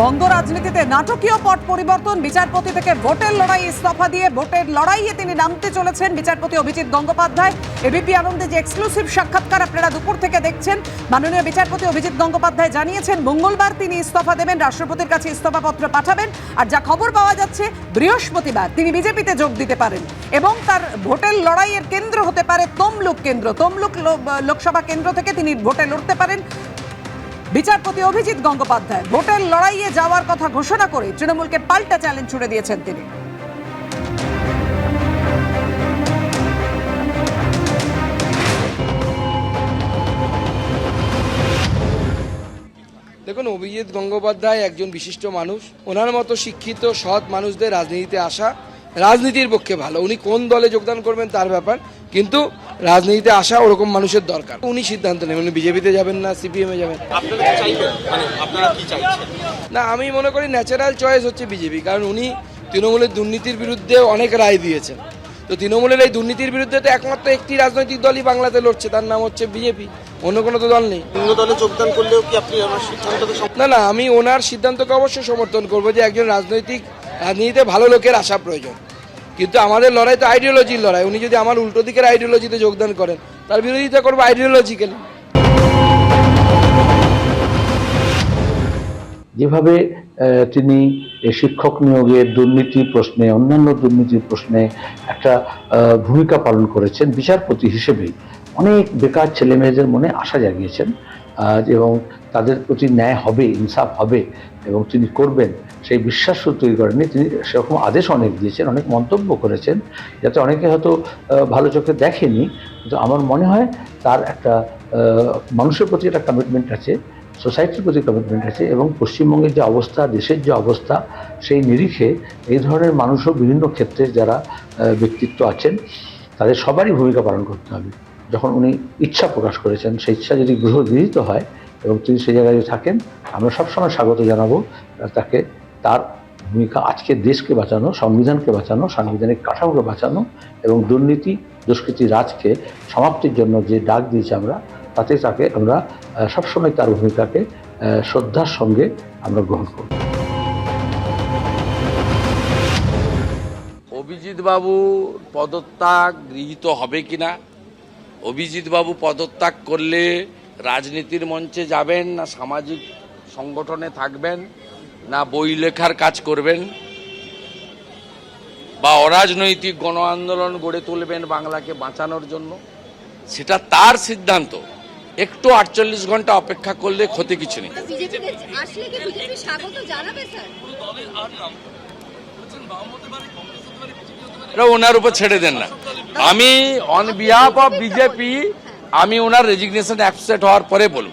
বঙ্গ রাজনীতিতে নাটকীয় পট পরিবর্তন, বিচারপতি থেকে ভোটের লড়াই ইস্তফা দিয়ে ভোটের লড়াইয়ে তিনি নামতে চলেছেন। বিচারপতি অভিজিৎ গঙ্গোপাধ্যায় এবিপি আনন্দে যে এক্সক্লুসিভ সাক্ষাৎকার আপনারা দুপুর থেকে দেখছেন, মাননীয় বিচারপতি অভিজিৎ গঙ্গোপাধ্যায় জানিয়েছেন, মঙ্গলবার তিনি ইস্তফা দেবেন, রাষ্ট্রপতির কাছে ইস্তফাপত্র পাঠাবেন আর যা খবর পাওয়া যাচ্ছে, বৃহস্পতিবার তিনি বিজেপিতে যোগ দিতে পারেন এবং তার ভোটের লড়াইয়ের কেন্দ্র হতে পারে তমলুক কেন্দ্র। তমলুক লোকসভা কেন্দ্র থেকে তিনি ভোটে লড়তে পারেন। বিচারপতি অভিজিৎ গঙ্গোপাধ্যায় ভোটের লড়াইয়ে যাওয়ার কথা ঘোষণা করে তৃণমূলকে পাল্টা চ্যালেঞ্জ ছুড়ে দিয়েছেন তিনি। দেখুন, অভিজিৎ গঙ্গোপাধ্যায় একজন বিশিষ্ট মানুষ। ওনার মতো শিক্ষিত, সৎ মানুষদের রাজনীতিতে আসা রাজনীতির পক্ষে ভালো। উনি কোন দলে যোগদান করবেন তার ব্যাপার কিন্তু রাজনীতিতে আসা ওরকম মানুষের দরকার। উনি সিদ্ধান্ত নেবেন উনি বিজেপিতে যাবেন না সিপিএমে যাবেন। মানে না আমি মনে করি ন্যাচারাল চয়েস হচ্ছে বিজেপি কারণ উনি তৃণমূলের দুর্নীতির বিরুদ্ধে অনেক রায় দিয়েছেন। তো তৃণমূলের এই দুর্নীতির বিরুদ্ধে তো একমাত্র একটি রাজনৈতিক দলই বাংলাতে লড়ছে তার নাম হচ্ছে বিজেপি। অন্য কোনো তো দল নেই। অন্য দলে যোগদান করলেও কি আপনি আমার সিদ্ধান্তকে না না আমি ওনার সিদ্ধান্তকে অবশ্যই সমর্থন করব যে একজন রাজনৈতিক রাজনীতিতে ভালো লোকের আসা প্রয়োজন। কিন্তু আমাদের লড়াই তো আইডিওলজির লড়াই। উনি যদি আমার উল্টো দিকের আইডিওলজিতে যোগদান করেন, তার বিরোধিতা করব আইডিওলজিক্যালি যেভাবে তিনি শিক্ষক নিয়োগের দুর্নীতি প্রশ্নে, অন্যান্য দুর্নীতির প্রশ্নে একটা ভূমিকা পালন করেছেন, বিচারপতি হিসেবেই অনেক বেকার ছেলে মেয়েদের মনে আশা জাগিয়েছেন। এবং তাদের প্রতি ন্যায় হবে, ইনসাফ হবে এবং তিনি করবেন, সেই বিশ্বাস তৈরি করেননি। তিনি সেরকম আদেশ অনেক দিয়েছেন, অনেক মন্তব্য করেছেন, যাতে অনেকে হয়তো ভালো চোখে দেখেনি। কিন্তু আমার মনে হয় তার একটা মানুষের প্রতি একটা কমিটমেন্ট আছে সোসাইটির প্রতি কমিটমেন্ট আছে এবং পশ্চিমবঙ্গের যে অবস্থা, দেশের যে অবস্থা, সেই নিরিখে এই ধরনের মানুষও বিভিন্ন ক্ষেত্রে যারা ব্যক্তিত্ব আছেন, তাদের সবারই ভূমিকা পালন করতে হবে। যখন উনি ইচ্ছা প্রকাশ করেছেন, সেই ইচ্ছা যদি গৃহ গৃহীত হয় এবং তিনি সেই জায়গায় যদি থাকেন, আমরা সবসময় স্বাগত জানাব তাকে, তার ভূমিকা আজকে দেশকে বাঁচানো, সংবিধানকে বাঁচানো, সাংবিধানিক কাঠামোকে বাঁচানো এবং দুর্নীতি, দুষ্কৃতি রাজকে সমাপ্তির জন্য যে ডাক দিয়েছি আমরা, তাতে তাকে আমরা সবসময় তার ভূমিকাকে শ্রদ্ধার সঙ্গে আমরা গ্রহণ করব। অভিজিৎ বাবু পদত্যাগ গৃহীত হবে কিনা? অভিজিৎ বাবু পদত্যাগ করলে রাজনীতির মঞ্চে যাবেন না সামাজিক সংগঠনে থাকবেন না বই লেখার কাজ করবেন বা অরাজনৈতিক গণ আন্দোলন গড়ে তুলবেন বাংলাকে বাঁচানোর জন্য সেটা তার সিদ্ধান্ত। একটু আটচল্লিশ ঘণ্টা অপেক্ষা করলে ক্ষতি কিছু নেই। বিজেপিতে আসলে কি বিজেপি স্বাগত জানাবে স্যার? এটা ওনার উপর ছেড়ে দেন না। আমি অন বিহাফ অফ বিজেপি আমি ওনার রেজিগনেশন অ্যাপসেট হওয়ার পরে বলব।